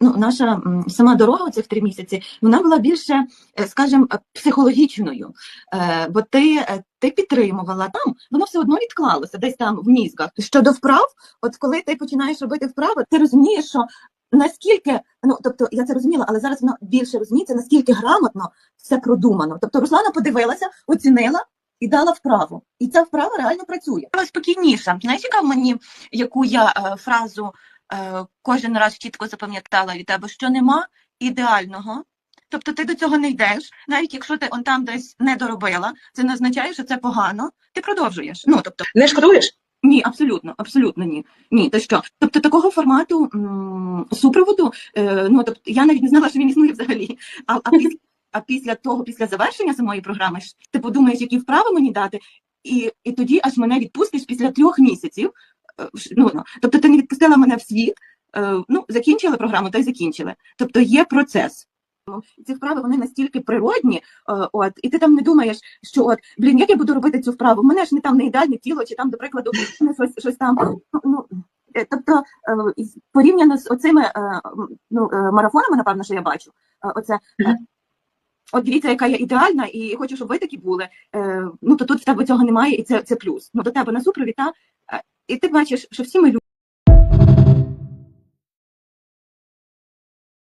Ну, наша сама дорога цих три місяці, вона була більше, е, скажімо, психологічною. Е, Бо ти, е, ти підтримувала там, воно все одно відклалося десь там в мізках. Щодо вправ, от коли ти починаєш робити вправи, ти розумієш, що наскільки, ну тобто я це розуміла, але зараз вона більше розуміється, наскільки грамотно все продумано. Тобто Руслана подивилася, оцінила. І дала вправу, і ця вправа реально працює. Спокійніша. Знаєш, яка мені яку я е, фразу кожен раз чітко запам'ятала від тебе, що нема ідеального. Тобто ти до цього не йдеш, навіть якщо ти он там десь не доробила, це не означає, що це погано. Ти продовжуєш. Ну тобто, Не шкодуєш? ні, абсолютно, абсолютно ні. Ні, то що? Тобто такого формату м, супроводу, е, ну тобто я навіть не знала, що він існує взагалі. А, а після а після того, після завершення самої програми, ти подумаєш, які вправи мені дати, і, і тоді аж мене відпустиш після трьох місяців. Е, Ну, тобто ти не відпустила мене в світ, е, ну, закінчили програму, та й закінчили. Тобто є процес. Ці вправи вони настільки природні, е, от, і ти там не думаєш, що от, блін, як я буду робити цю вправу? У мене ж не там не ідеальне тіло, чи там, до прикладу, щось, щось там. Ну, тобто, порівняно з оцими ну, марафонами, напевно, що я бачу, оце. От дивіться, яка я ідеальна, і хочу, щоб ви такі були. Е, ну то тут в тебе цього немає, і це, це плюс. Ну до тебе на супровід, та, і ти бачиш, що всі ми.